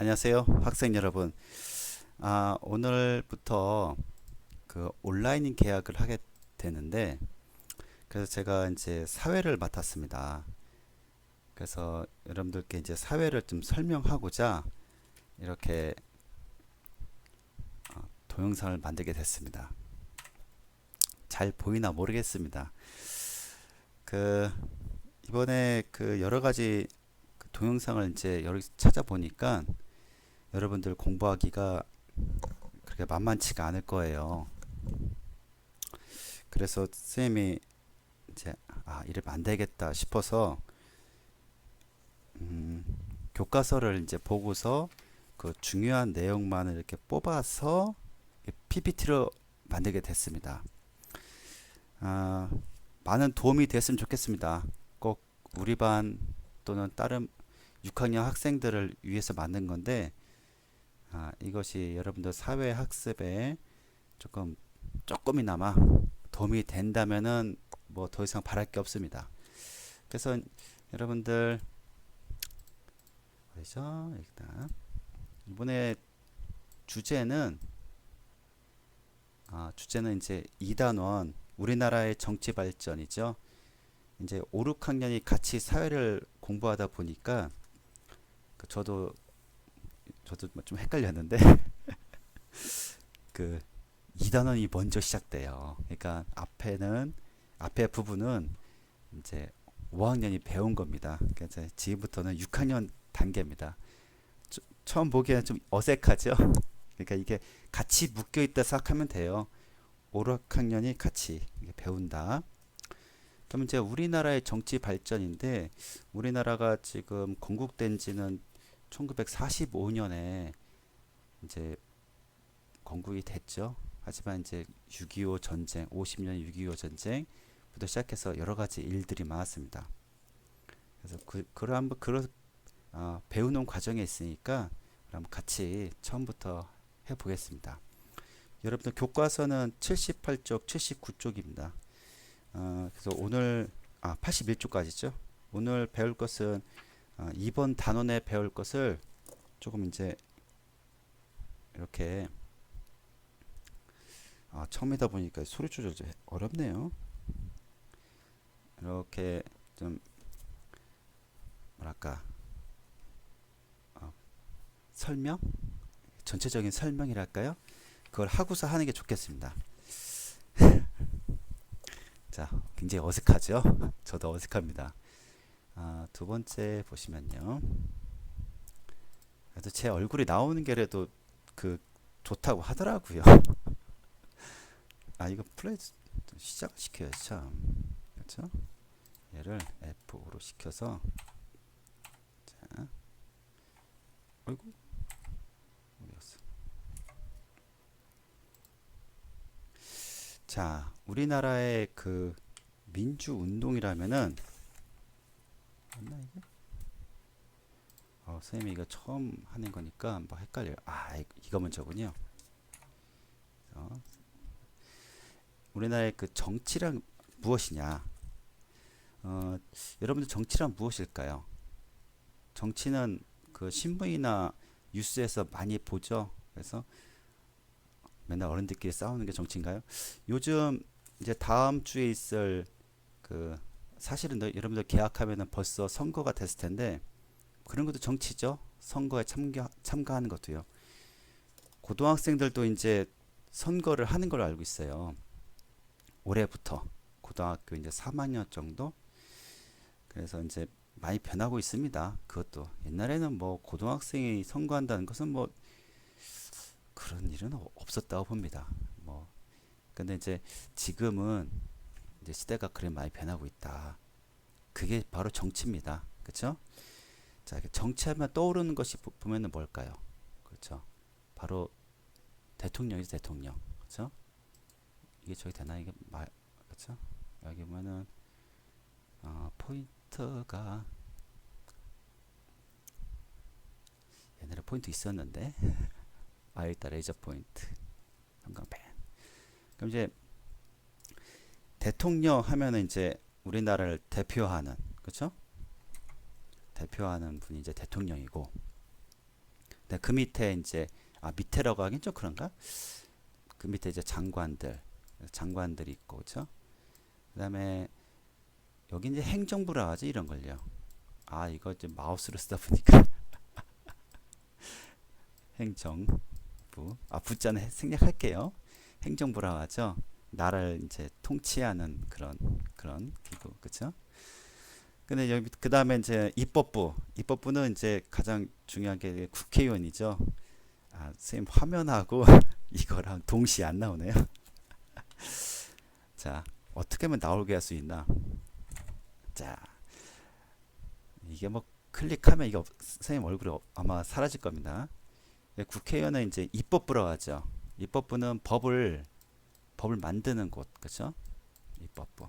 안녕하세요, 학생 여러분. 아, 오늘부터 그 온라인 계약을 하게 되는데, 그래서 제가 이제 사회를 맡았습니다. 그래서 여러분들께 이제 사회를 좀 설명하고자 이렇게 어, 동영상을 만들게 됐습니다. 잘 보이나 모르겠습니다. 그 이번에 그 여러 가지 그 동영상을 이제 여러 개 찾아보니까 여러분들 공부하기가 그렇게 만만치가 않을 거예요. 그래서 선생님이 이제 아 이러면 안 되겠다 싶어서 음, 교과서를 이제 보고서 그 중요한 내용만을 이렇게 뽑아서 PPT로 만들게 됐습니다. 아, 많은 도움이 됐으면 좋겠습니다. 꼭 우리 반 또는 다른 6학년 학생들을 위해서 만든 건데 아, 이것이 여러분들 사회 학습에 조금 조금이나마 도움이 된다면은 뭐 더 이상 바랄 게 없습니다. 그래서 여러분들 어디죠? 일단 이번에 주제는 아, 주제는 이제 2단원 우리나라의 정치 발전이죠. 이제 5, 6학년이 같이 사회를 공부하다 보니까 그 저도 저도 좀 헷갈렸는데 그 2단원이 먼저 시작돼요. 그러니까 앞에는 앞에 부분은 이제 5학년이 배운 겁니다. 그러니까 지금부터는 6학년 단계입니다. 저- 처음 보기에는 좀 어색하죠. 그러니까 이게 같이 묶여 있다 생각하면 돼요. 5, 6학년이 같이 배운다. 그럼 이제 우리나라의 정치 발전인데 우리나라가 지금 건국된 지는 1945년에 이제 건국이 됐죠. 하지만 이제 6.25 전쟁, 50년 6.25 전쟁부터 시작해서 여러 가지 일들이 많았습니다. 그래서 그 그런 한번 그런 어, 배우는 과정에 있으니까 그럼 같이 처음부터 해 보겠습니다. 여러분들 교과서는 78쪽, 79쪽입니다. 어, 그래서 오늘 아 81쪽까지죠. 오늘 배울 것은 어, 이번 단원에 배울 것을 조금 이제 이렇게 아, 처음이다 보니까 소리 조절 좀 어렵네요. 이렇게 좀 뭐랄까 어, 설명 전체적인 설명이랄까요? 그걸 하고서 하는 게 좋겠습니다. 자, 굉장히 어색하죠? 저도 어색합니다. 아, 두 번째 보시면요. 그래도 제 얼굴이 나오는 게라도 그 좋다고 하더라고요. 아, 이거 플레이 좀 시작시켜야지 참. 그렇죠? 얘를 F5로 시켜서 자. 어이구. 어디 갔어? 자, 우리나라의 그 민주 운동이라면은 맞나 이게? 어, 선생님이 이거 처음 하는 거니까 뭐 헷갈려요. 아, 이- 이거 먼저군요. 어, 우리나라의 그 정치란 무엇이냐? 어, 여러분들 정치란 무엇일까요? 정치는 그 신문이나 뉴스에서 많이 보죠. 그래서 맨날 어른들끼리 싸우는 게 정치인가요? 요즘 이제 다음 주에 있을 그 사실은 너- 여러분들 계약하면은 벌써 선거가 됐을 텐데 그런 것도 정치죠. 선거에 참가 참가하는 것도요. 고등학생들도 이제 선거를 하는 걸로 알고 있어요. 올해부터 고등학교 이제 3학년 정도. 그래서 이제 많이 변하고 있습니다. 그것도 옛날에는 뭐 고등학생이 선거한다는 것은 뭐 그런 일은 어- 없었다고 봅니다. 뭐 근데 이제 지금은 이제 시대가 그래 많이 변하고 있다. 그게 바로 정치입니다. 그렇죠? 자, 정치하면 떠오르는 것이 보- 보면은 뭘까요? 그렇죠? 바로 대통령이죠, 대통령. 그렇죠? 이게 저기 되나 이게 말 그렇죠? 여기 보면은 어, 포인트가 옛날에 포인트 있었는데 아 일단 레이저 포인트 형광펜 그럼 이제 대통령 하면은 이제 우리나라를 대표하는 그렇죠? 대표하는 분이 이제 대통령이고 네, 그 밑에 이제 아 밑에라고 하긴 좀 그런가? 그 밑에 이제 장관들 장관들이 있고 그렇죠? 그다음에 여기 이제 행정부라 하지 이런 걸요. 아 이거 이제 마우스로 쓰다 보니까 행정부 아 부자는 해- 생략할게요. 행정부라 하죠. 나라를 이제 통치하는 그런 그런 기구 그렇죠? 근데 여기 그 다음에 이제 입법부 입법부는 이제 가장 중요한 게 국회의원이죠. 아 선생님 화면하고 이거랑 동시에 안 나오네요. 자 어떻게 하면 나오게 할 수 있나? 자 이게 뭐 클릭하면 이게 없- 선생님 얼굴이 어- 아마 사라질 겁니다. 예, 국회의원은 이제 입법부라고 하죠. 입법부는 법을 법을 만드는 곳, 그렇죠? 입법부,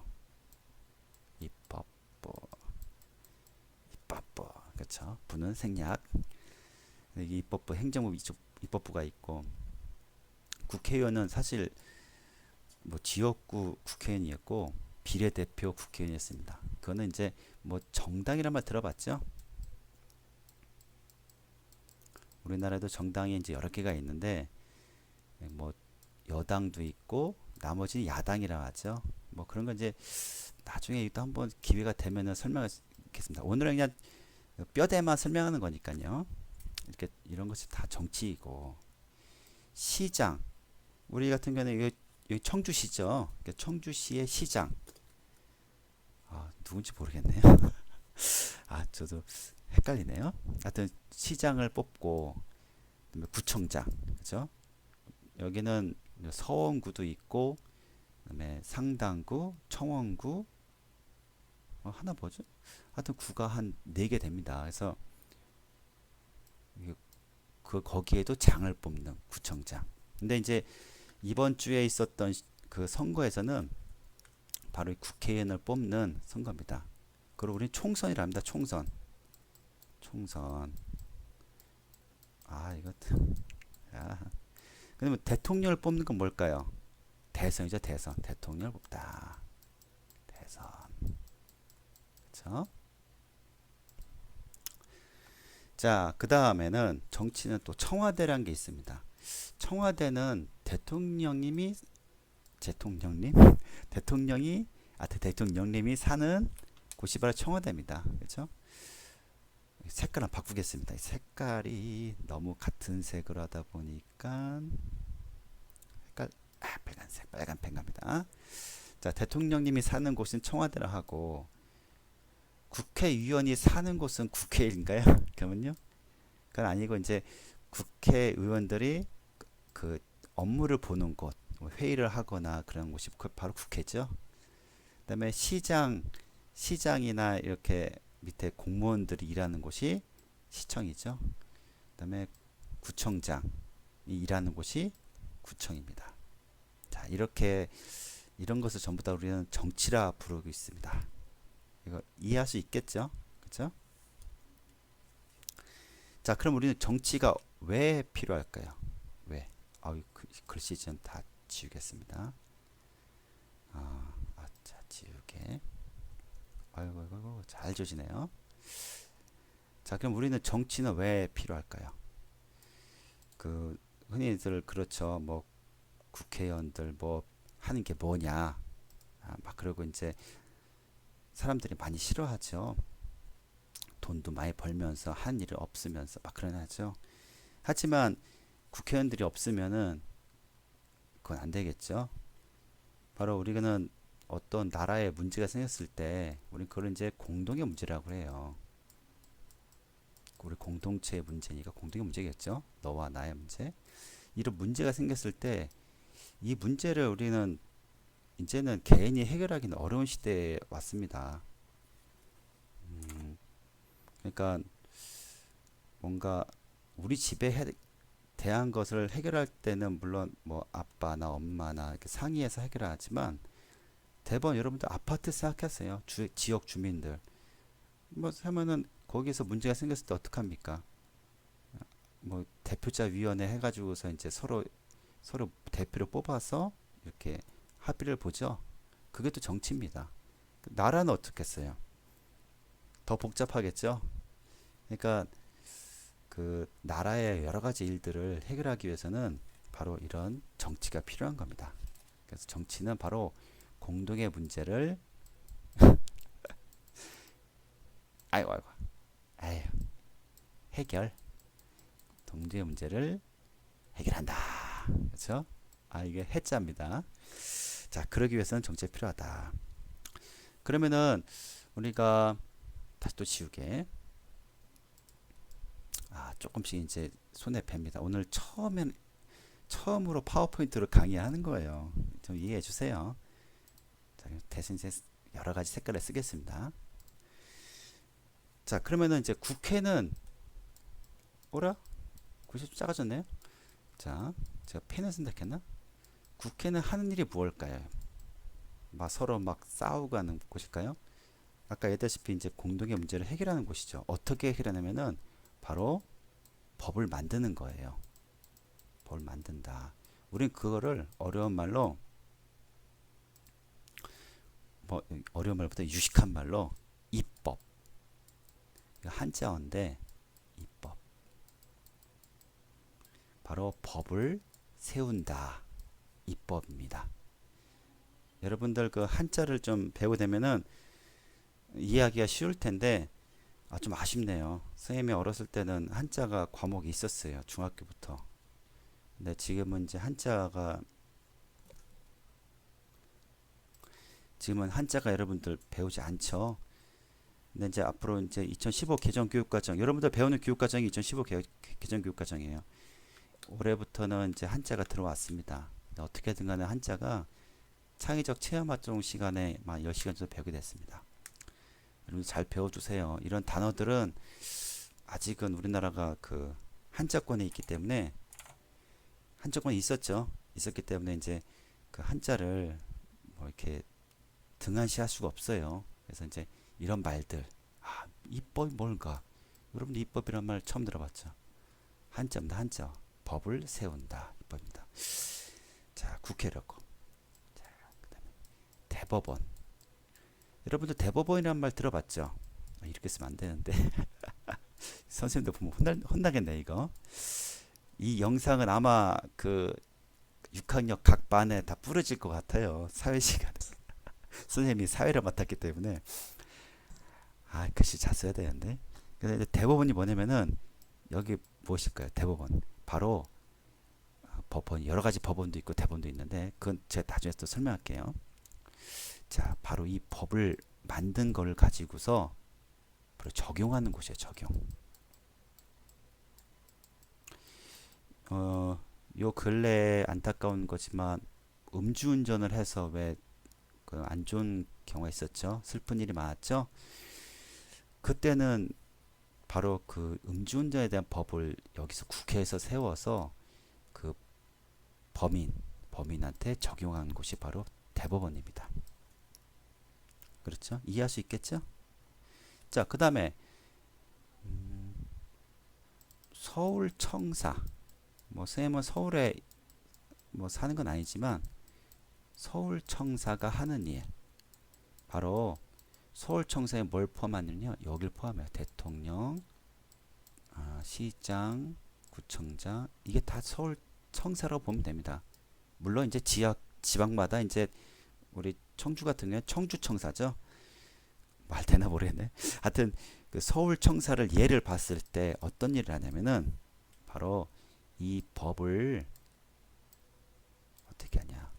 입법부, 입법부, 그렇죠? 부는 생략. 여기 입법부, 행정부 이쪽 입법부가 있고 국회의원은 사실 뭐 지역구 국회의원이었고 비례대표 국회의원이었습니다. 그거는 이제 뭐 정당이란 말 들어봤죠? 우리나라도 정당이 이제 여러 개가 있는데 뭐 여당도 있고 나머지는 야당이라 하죠. 뭐 그런 건 이제 나중에 또 한번 기회가 되면은 설명하겠습니다. 오늘은 그냥 뼈대만 설명하는 거니까요. 이렇게 이런 것이 다 정치이고 시장 우리 같은 경우는 여기, 청주시죠. 그러니까 청주시의 시장 아 누군지 모르겠네요. 아 저도 헷갈리네요. 하여튼 시장을 뽑고 구청장 그죠? 여기는 서원구도 있고 그다음에 상당구, 청원구 어, 하나 뭐죠? 하여튼 구가 한 네 개 됩니다. 그래서 그 거기에도 장을 뽑는 구청장. 근데 이제 이번 주에 있었던 시- 그 선거에서는 바로 이 국회의원을 뽑는 선거입니다. 그리고 우리는 총선이라 합니다. 총선. 총선. 아, 이거 야. 뭐 대통령을 뽑는 건 뭘까요? 대선이죠, 대선. 대통령을 뽑다. 대선. 그렇죠? 자, 그 다음에는 정치는 또 청와대라는 게 있습니다. 청와대는 대통령님이 대통령님 대통령이 아 대- 대통령님이 사는 곳이 바로 청와대입니다. 그렇죠? 색깔을 바꾸겠습니다. 이 색깔이 너무 같은 색으로 하다 보니까 색깔 아, 빨간색 빨간 펜 갑니다. 자 대통령님이 사는 곳은 청와대라 하고 국회의원이 사는 곳은 국회인가요? 그러면요? 그건 아니고 이제 국회의원들이 그 업무를 보는 곳, 뭐 회의를 하거나 그런 곳이 그 바로 국회죠. 그다음에 시장, 시장이나 이렇게 밑에 공무원들이 일하는 곳이 시청이죠. 그다음에 구청장이 일하는 곳이 구청입니다. 자, 이렇게 이런 것을 전부 다 우리는 정치라 부르고 있습니다. 이거 이해할 수 있겠죠? 그렇죠? 자, 그럼 우리는 정치가 왜 필요할까요? 왜? 아, 이 글- 글씨 좀 다 지우겠습니다. 아, 아, 자, 지우개. 아이고, 아이고, 잘 조시네요. 자, 그럼 우리는 정치는 왜 필요할까요? 그 흔히들 그렇죠. 뭐 국회의원들 뭐 하는 게 뭐냐? 아, 막 그러고 이제 사람들이 많이 싫어하죠. 돈도 많이 벌면서 한 일이 없으면서 막 그러나죠. 하지만 국회의원들이 없으면은 그건 안 되겠죠. 바로 우리는 어떤 나라에 문제가 생겼을 때 우리 그걸 이제 공동의 문제라고 해요. 우리 공동체의 문제니까 공동의 문제겠죠. 너와 나의 문제. 이런 문제가 생겼을 때 이 문제를 우리는 이제는 개인이 해결하기는 어려운 시대에 왔습니다. 음, 그러니까 뭔가 우리 집에 해, 대한 것을 해결할 때는 물론 뭐 아빠나 엄마나 이렇게 상의해서 해결하지만 대부분 여러분들 아파트 생각하세요. 주, 지역 주민들 뭐 하면은 거기서 문제가 생겼을 때 어떡합니까? 뭐 대표자 위원회 해가지고서 이제 서로 서로 대표를 뽑아서 이렇게 합의를 보죠. 그게 또 정치입니다. 나라는 어떻겠어요? 더 복잡하겠죠. 그러니까 그 나라의 여러 가지 일들을 해결하기 위해서는 바로 이런 정치가 필요한 겁니다. 그래서 정치는 바로 공동의 문제를 아이고 아이고 아유 해결 동지의 문제를 해결한다. 그렇죠? 아 이게 해자입니다. 자 그러기 위해서는 정치가 필요하다. 그러면은 우리가 다시 또 지우개 아 조금씩 이제 손에 뵙니다. 오늘 처음엔 처음으로 파워포인트로 강의하는 거예요. 좀 이해해 주세요. 자, 대신 이제 여러 가지 색깔을 쓰겠습니다. 자, 그러면은 이제 국회는 오라? 글씨 좀 작아졌네요. 자, 제가 펜을 쓴다 했나? 국회는 하는 일이 무엇일까요? 막 서로 막 싸우고 하는 곳일까요? 아까 얘기했다시피 이제 공동의 문제를 해결하는 곳이죠. 어떻게 해결하냐면은 바로 법을 만드는 거예요. 법을 만든다. 우린 그거를 어려운 말로 뭐 어려운 말보다 유식한 말로 입법. 한자어인데 입법. 바로 법을 세운다. 입법입니다. 여러분들 그 한자를 좀 배우게 되면은 이해하기가 쉬울 텐데 아, 좀 아쉽네요. 선생님이 어렸을 때는 한자가 과목이 있었어요. 중학교부터. 근데 지금은 이제 한자가 지금은 한자가 여러분들 배우지 않죠. 근데 이제 앞으로 이제 2015 개정 교육과정 여러분들 배우는 교육과정이 2015 개, 개정 교육과정이에요. 올해부터는 이제 한자가 들어왔습니다. 어떻게든 간에 한자가 창의적 체험 활동 시간에 막 10시간 정도 배우게 됐습니다. 여러분 잘 배워주세요. 이런 단어들은 아직은 우리나라가 그 한자권에 있기 때문에 한자권이 있었죠. 있었기 때문에 이제 그 한자를 뭐 이렇게 등한시할 수가 없어요. 그래서 이제 이런 말들 아 입법이 뭘까? 여러분 입법이란 말 처음 들어봤죠? 한자입니다. 한자 법을 세운다 입법입니다. 자 국회라고 자 그다음에 대법원 여러분들 대법원이란 말 들어봤죠? 아, 이렇게 쓰면 안 되는데 선생님들 보면 혼나, 혼나겠네 이거 이 영상은 아마 그 6학년 각 반에 다 뿌려질 것 같아요 사회 시간에 선생님이 사회를 맡았기 때문에 아 글씨 잘 써야 되는데. 그래서 이제 대법원이 뭐냐면은 여기 무엇일까요? 대법원. 바로 어, 법원 여러 가지 법원도 있고 대법원도 있는데 그건 제가 나중에 또 설명할게요. 자, 바로 이 법을 만든 걸 가지고서 바로 적용하는 곳이에요, 적용. 어, 요 근래 안타까운 거지만 음주운전을 해서 왜 그안 좋은 경우가 있었죠. 슬픈 일이 많았죠. 그때는 바로 그 음주운전에 대한 법을 여기서 국회에서 세워서 그 범인, 범인한테 적용한 곳이 바로 대법원입니다. 그렇죠? 이해할 수 있겠죠? 자, 그 다음에 음, 서울청사 뭐 쌤은 서울에 뭐 사는 건 아니지만 서울청사가 하는 일 바로 서울청사에 뭘 포함하느냐 여길 포함해요 대통령 아, 시장 구청장 이게 다 서울청사라고 보면 됩니다 물론 이제 지역 지방마다 이제 우리 청주 같은 경우에 청주청사죠. 말 되나 모르겠네. 하여튼 그 서울청사를 예를 봤을 때 어떤 일을 하냐면은 바로 이 법을 어떻게 하냐.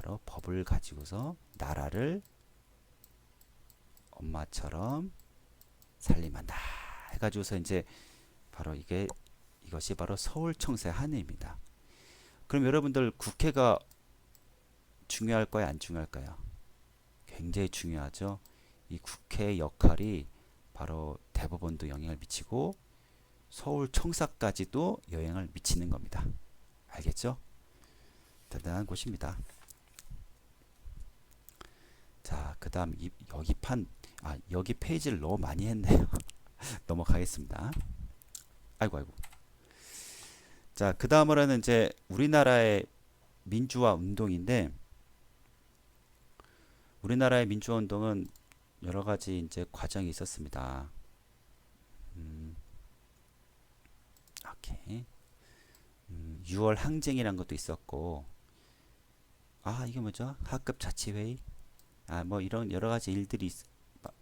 바로 법을 가지고서 나라를 엄마처럼 살림한다. 해가지고서 이제 바로 이게 이것이 바로 서울청사의 한해입니다. 그럼 여러분들 국회가 중요할까요? 안 중요할까요? 굉장히 중요하죠. 이 국회의 역할이 바로 대법원도 영향을 미치고 서울 청사까지도 영향을 미치는 겁니다. 알겠죠? 대단한 곳입니다. 자, 그 다음 이, 여기 판, 아 여기 페이지를 너무 많이 했네요. 넘어가겠습니다. 아이고 아이고. 자, 그 다음으로는 이제 우리나라의 민주화 운동인데 우리나라의 민주화 운동은 여러 가지 이제 과정이 있었습니다. 음, 이렇게 음, 6월 항쟁이란 것도 있었고 아 이게 뭐죠? 학급 자치회의 아 뭐 이런 여러 가지 일들이 있,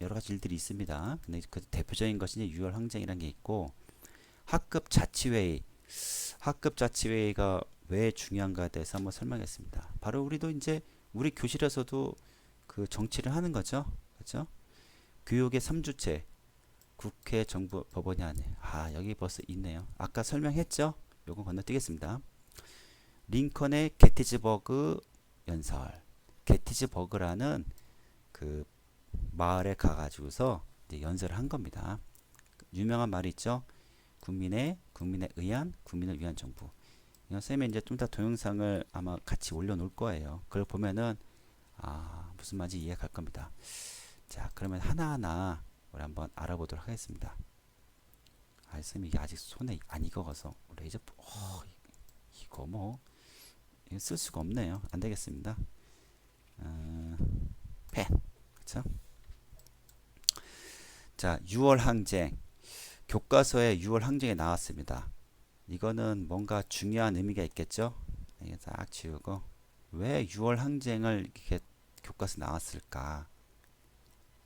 여러 가지 일들이 있습니다. 근데 그 대표적인 것이 이제 6월 항쟁이라는 게 있고 학급 자치회의 학급 자치회의가 왜 중요한가에 대해서 한번 설명했습니다. 바로 우리도 이제 우리 교실에서도 그 정치를 하는 거죠. 그렇죠? 교육의 3주체 국회, 정부, 법원이 안에 아 여기 벌써 있네요. 아까 설명했죠? 요건 건너뛰겠습니다. 링컨의 게티즈버그 연설 게티즈버그라는 그 마을에 가가지고서 이제 연설을 한 겁니다. 유명한 말이 있죠. 국민의 국민에 의한 국민을 위한 정부. 쌤이 이제 좀더 동영상을 아마 같이 올려놓을 거예요. 그걸 보면은 아 무슨 말인지 이해 갈 겁니다. 자 그러면 하나하나 우리 한번 알아보도록 하겠습니다. 아 쌤이 이게 아직 손에 안 익어서 레이저 어, 이거 뭐 쓸 수가 없네요. 안 되겠습니다. 어, 펜 그렇죠? 자 6월 항쟁 교과서에 6월 항쟁이 나왔습니다. 이거는 뭔가 중요한 의미가 있겠죠? 이게 딱 지우고 왜 6월 항쟁을 이렇게 교과서 나왔을까?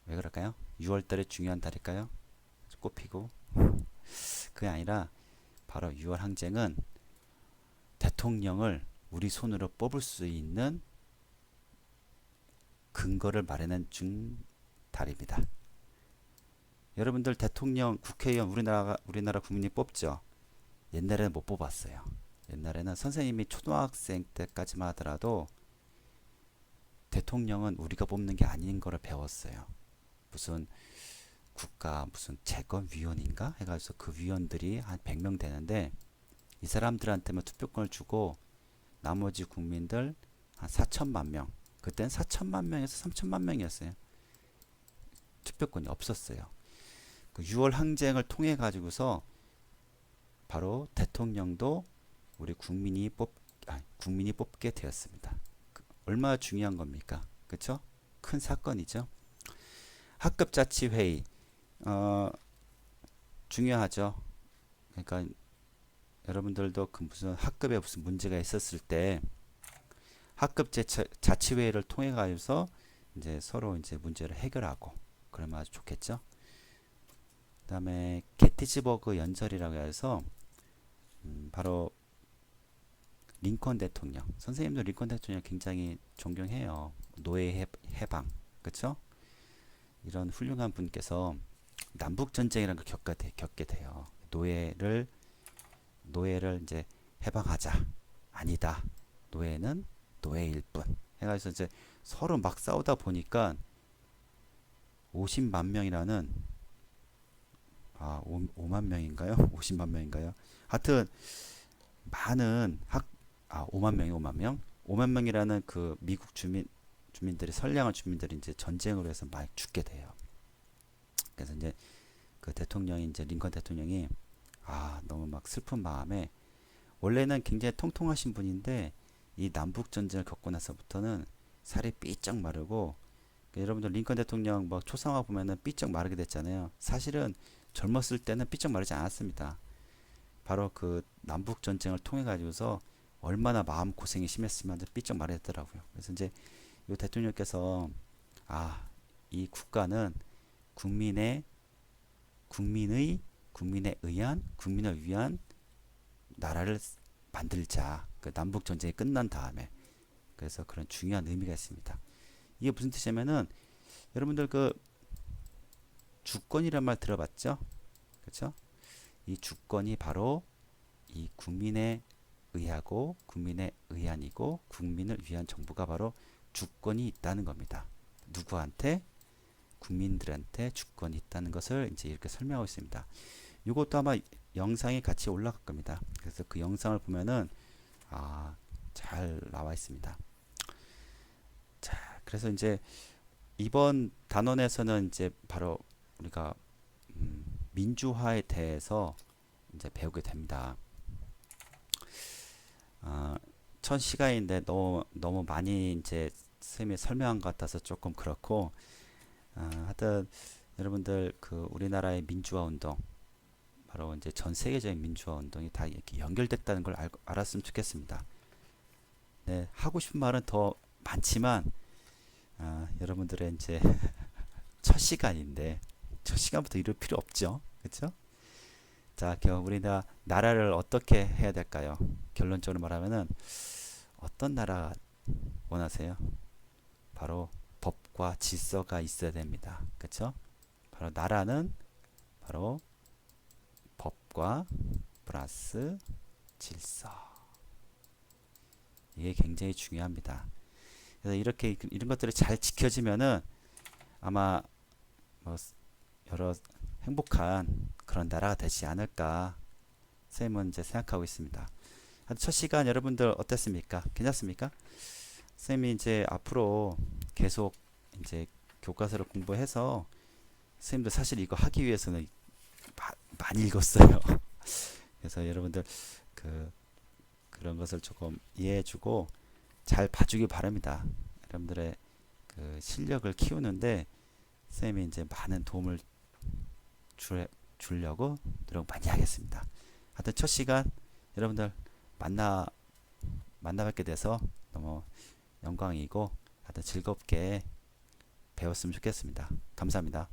왜 그럴까요? 6월 달에 중요한 달일까요? 꼽히고 그게 아니라 바로 6월 항쟁은 대통령을 우리 손으로 뽑을 수 있는 근거를 마련한 중 달입니다. 여러분들 대통령, 국회의원 우리나라 우리나라 국민이 뽑죠. 옛날에는 못 뽑았어요. 옛날에는 선생님이 초등학생 때까지만 하더라도 대통령은 우리가 뽑는 게 아닌 거를 배웠어요. 무슨 국가 무슨 재건위원인가 해가지고 그 위원들이 한 100명 되는데 이 사람들한테만 투표권을 주고 나머지 국민들 한 4천만 명 그땐 4천만 명에서 3천만 명이었어요. 투표권이 없었어요. 그 6월 항쟁을 통해 가지고서 바로 대통령도 우리 국민이 뽑 아, 국민이 뽑게 되었습니다. 그, 얼마나 중요한 겁니까? 그렇죠? 큰 사건이죠. 학급 자치 회의 어, 중요하죠. 그러니까 여러분들도 그 무슨 학급에 무슨 문제가 있었을 때 학급 자치회의를 통해 가지고서 이제 서로 이제 문제를 해결하고 그러면 아주 좋겠죠. 그다음에 게티즈버그 연설이라고 해서 음, 바로 링컨 대통령 선생님도 링컨 대통령 굉장히 존경해요. 노예 해방 그렇죠? 이런 훌륭한 분께서 남북 전쟁이라는 걸 겪게, 돼, 겪게 돼요. 노예를 노예를 이제 해방하자. 아니다. 노예는 노예일 뿐. 해가지고 이제 서로 막 싸우다 보니까 50만 명이라는 아 5, 5만 명인가요? 50만 명인가요? 하여튼 많은 학 아 5만 명이 5만 명 5만 명이라는 그 미국 주민 주민들이 선량한 주민들이 이제 전쟁으로 해서 많이 죽게 돼요. 그래서 이제 그 대통령이 이제 링컨 대통령이 아 너무 막 슬픈 마음에 원래는 굉장히 통통하신 분인데 이 남북 전쟁을 겪고 나서부터는 살이 삐쩍 마르고 그 여러분들 링컨 대통령 뭐 초상화 보면은 삐쩍 마르게 됐잖아요. 사실은 젊었을 때는 삐쩍 마르지 않았습니다. 바로 그 남북 전쟁을 통해 가지고서 얼마나 마음 고생이 심했으면 삐쩍 마르더라고요. 그래서 이제 이 대통령께서 아 이 국가는 국민의 국민의 국민에 의한 국민을 위한 나라를 만들자. 그 남북 전쟁이 끝난 다음에 그래서 그런 중요한 의미가 있습니다. 이게 무슨 뜻이냐면은 여러분들 그 주권이란 말 들어봤죠? 그렇죠? 이 주권이 바로 이 국민에 의하고 국민에 의한이고 국민을 위한 정부가 바로 주권이 있다는 겁니다. 누구한테? 국민들한테 주권이 있다는 것을 이제 이렇게 설명하고 있습니다. 이것도 아마 영상이 같이 올라갈 겁니다. 그래서 그 영상을 보면은 아, 잘 나와 있습니다. 자, 그래서 이제 이번 단원에서는 이제 바로 우리가 음, 민주화에 대해서 이제 배우게 됩니다. 아, 첫 시간인데 너무 너무 많이 이제 쌤이 설명한 것 같아서 조금 그렇고 아, 하여튼 여러분들 그 우리나라의 민주화 운동 바로 이제 전 세계적인 민주화 운동이 다 이렇게 연결됐다는 걸 알, 알았으면 좋겠습니다. 네, 하고 싶은 말은 더 많지만 아, 여러분들의 이제 첫 시간인데 첫 시간부터 이럴 필요 없죠, 그렇죠? 자, 겨- 우리나라 나라를 어떻게 해야 될까요? 결론적으로 말하면은 어떤 나라 원하세요? 바로 법과 질서가 있어야 됩니다. 그렇죠? 바로 나라는 바로 법과 플러스 질서. 이게 굉장히 중요합니다. 그래서 이렇게 이런 것들이 잘 지켜지면은 아마 뭐 여러 행복한 그런 나라가 되지 않을까 쌤은 이제 생각하고 있습니다. 첫 시간 여러분들 어땠습니까? 괜찮습니까? 쌤이 이제 앞으로 계속 이제 교과서를 공부해서 선생님도 사실 이거 하기 위해서는 마- 많이 읽었어요. 그래서 여러분들 그 그런 것을 조금 이해해주고 잘 봐주길 바랍니다. 여러분들의 그 실력을 키우는데 쌤이 이제 많은 도움을 줄, 주려고 노력 많이 하겠습니다. 하여튼 첫 시간 여러분들 만나 만나 뵙게 돼서 너무 영광이고 하여튼 즐겁게 배웠으면 좋겠습니다. 감사합니다.